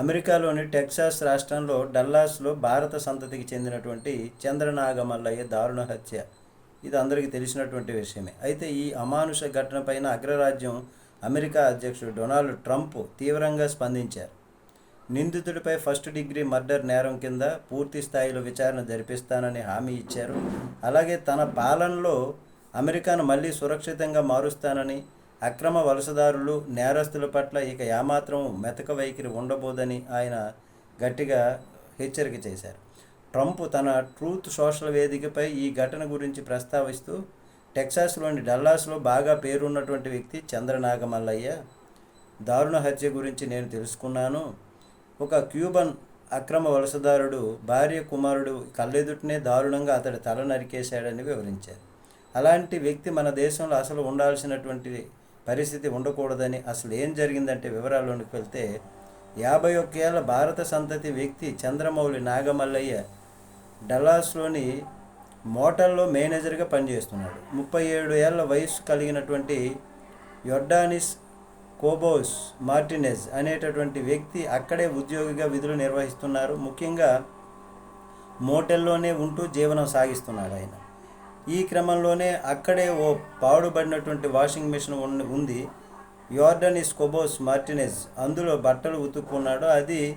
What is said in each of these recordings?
అమెరికాలోని టెక్సాస్ రాష్ట్రంలో డల్లాస్లో భారత సంతతికి చెందినటువంటి చంద్రనాగమల్లయ్య దారుణ హత్య. ఇది అందరికీ తెలిసినటువంటి విషయమే. అయితే ఈ అమానుష ఘటనపైన అగ్రరాజ్యం అమెరికా అధ్యక్షుడు డొనాల్డ్ ట్రంప్ తీవ్రంగా స్పందించారు. నిందితుడిపై ఫస్ట్ డిగ్రీ మర్డర్ నేరం కింద పూర్తి స్థాయిలో విచారణ జరిపిస్తానని హామీ ఇచ్చారు. అలాగే తన పాలనలో అమెరికాను మళ్ళీ సురక్షితంగా మారుస్తానని అక్రమ వలసదారులు నేరస్తుల పట్ల ఇక ఏమాత్రం మెతక వైఖరి ఉండబోదని ఆయన గట్టిగా హెచ్చరిక చేశారు. ట్రంప్ తన ట్రూత్ సోషల్ వేదికపై ఈ ఘటన గురించి ప్రస్తావిస్తూ టెక్సాస్లోని డల్లాస్లో బాగా పేరున్నటువంటి వ్యక్తి చంద్రనాగమల్లయ్య దారుణ హత్య గురించి నేను తెలుసుకున్నాను. ఒక క్యూబన్ అక్రమ వలసదారుడు భార్య కుమారుడు కళ్ళెదుటనే దారుణంగా అతడి తల నరికేశాడని వివరించారు. అలాంటి వ్యక్తి మన దేశంలో అసలు ఉండాల్సినటువంటి పరిస్థితి ఉండకూడదని అసలు ఏం జరిగిందంటే వివరాల్లోనికి వెళ్తే యాభై ఒక్కేళ్ళ భారత సంతతి వ్యక్తి చంద్రమౌళి నాగమల్లయ్య డల్లాస్లోని మోటల్లో మేనేజర్గా పనిచేస్తున్నాడు. ముప్పై ఏడు ఏళ్ళ వయసు కలిగినటువంటి యొర్డానిస్ కోబోస్ మార్టినెజ్ అనేటటువంటి వ్యక్తి అక్కడే ఉద్యోగిగా విధులు నిర్వహిస్తున్నారు. ముఖ్యంగా మోటెల్లోనే ఉంటూ జీవనం సాగిస్తున్నాడు ఆయన. ఈ క్రమంలోనే అక్కడే ఓ పాడుబడినటువంటి వాషింగ్ మిషన్ ఉంది. యోర్డనిస్ కొబోస్ మార్టినెజ్ అందులో బట్టలు ఉతుక్కున్నాడు. అది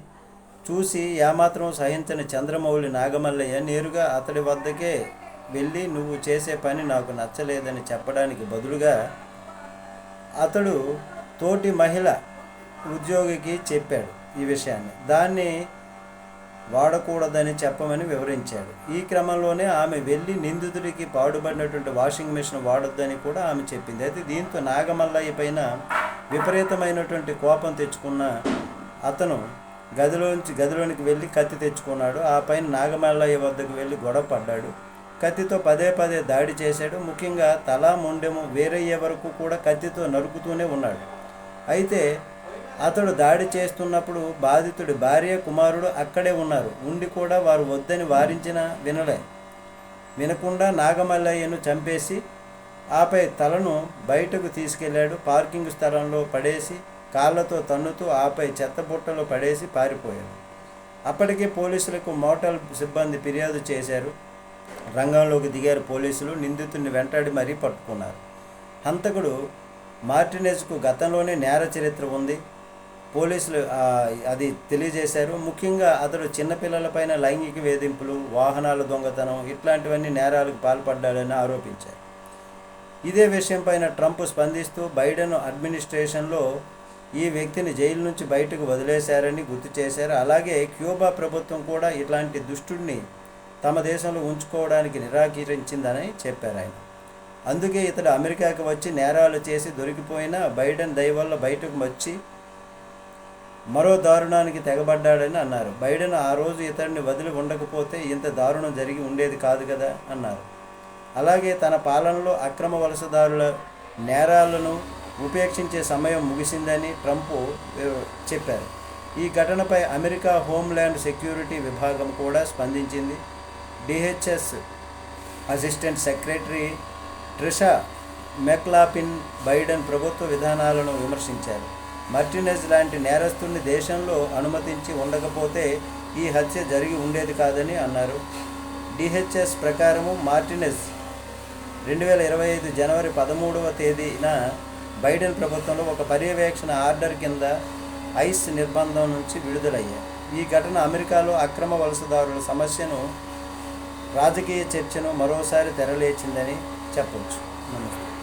చూసి ఏమాత్రం సహించని చంద్రమౌళి నాగమల్లయ్య నేరుగా అతడి వద్దకే వెళ్ళి నువ్వు చేసే పని నాకు నచ్చలేదని చెప్పడానికి బదులుగా అతడు తోటి మహిళ ఉద్యోగికి చెప్పాడు ఈ విషయాన్ని. దాన్ని వాడకూడదని చెప్పమని వివరించాడు. ఈ క్రమంలోనే ఆమె వెళ్ళి నిందితుడికి పాడుబడినటువంటి వాషింగ్ మిషన్ వాడొద్దని కూడా ఆమె చెప్పింది. అయితే దీంతో నాగమల్లయ్య పైన విపరీతమైనటువంటి కోపం తెచ్చుకున్న అతను గదిలోంచి గదిలోనికి వెళ్ళి కత్తి తెచ్చుకున్నాడు. ఆ పైన నాగమల్లయ్య వద్దకు వెళ్ళి గొడవ పడ్డాడు. కత్తితో పదే పదే దాడి చేశాడు. ముఖ్యంగా తల మొండెము వేరయ్యే వరకు కూడా కత్తితో నరుకుతూనే ఉన్నాడు. అయితే అతడు దాడి చేస్తున్నప్పుడు బాధితుడి భార్య కుమారుడు అక్కడే ఉన్నారు. ఉండి కూడా వారు వద్దని వారించిన వినలే. వినకుండా నాగమల్లయ్యను చంపేసి ఆపై తలను బయటకు తీసుకెళ్ళాడు పార్కింగ్ స్థలంలో పడేసి కాళ్ళతో తన్నుతూ ఆపై చెత్తబుట్టలో పడేసి పారిపోయాడు. అప్పటికే పోలీసులకు మోటార్ సిబ్బంది ఫిర్యాదు చేశారు. రంగంలోకి దిగారు పోలీసులు. నిందితుడిని వెంటాడి మరీ పట్టుకున్నారు. హంతకుడు మార్టినెజ్కు గతంలోనే నేర చరిత్ర ఉంది. పోలీసులు అది తెలియజేశారు. ముఖ్యంగా అతడు చిన్నపిల్లలపైన లైంగిక వేధింపులు వాహనాల దొంగతనం ఇట్లాంటివన్నీ నేరాలకు పాల్పడ్డాడని ఆరోపించారు. ఇదే విషయంపైన ట్రంప్ స్పందిస్తూ బైడెన్ అడ్మినిస్ట్రేషన్లో ఈ వ్యక్తిని జైలు నుంచి బయటకు వదిలేశారని గుర్తు చేశారు. అలాగే క్యూబా ప్రభుత్వం కూడా ఇట్లాంటి దుష్టుడిని తమ దేశంలో ఉంచుకోవడానికి నిరాకరించిందని చెప్పారు ఆయన. అందుకే ఇతడు అమెరికాకి వచ్చి నేరాలు చేసి దొరికిపోయినా బైడెన్ దయ వల్ల బయటకు వచ్చి మరో దారుణానికి తెగబడ్డాడని అన్నారు. బైడెన్ ఆ రోజు ఇతడిని వదిలి ఉండకపోతే ఇంత దారుణం జరిగి ఉండేది కాదు కదా అన్నారు. అలాగే తన పాలనలో అక్రమ వలసదారుల నేరాలను ఉపేక్షించే సమయం ముగిసిందని ట్రంప్ చెప్పారు. ఈ ఘటనపై అమెరికా హోంల్యాండ్ సెక్యూరిటీ విభాగం కూడా స్పందించింది. DHS assistant secretary Trisha McLaughlin Biden ప్రభుత్వ విధానాలను విమర్శించారు. మర్టినెజ్ లాంటి నేరస్తుని దేశంలో అనుమతించి ఉండకపోతే ఈ హత్య జరిగి ఉండేది కాదని అన్నారు. డిహెచ్ఎస్ ప్రకారము మార్టినెజ్ రెండు వేల ఇరవై ఐదు జనవరి పదమూడవ తేదీన బైడెన్ ప్రభుత్వంలో ఒక పర్యవేక్షణ ఆర్డర్ కింద ఐస్ నిర్బంధం నుంచి విడుదలయ్యాయి. ఈ ఘటన అమెరికాలో అక్రమ వలసదారుల సమస్యను రాజకీయ చర్చను మరోసారి తెరలేచిందని చెప్పొచ్చు. నమస్తే.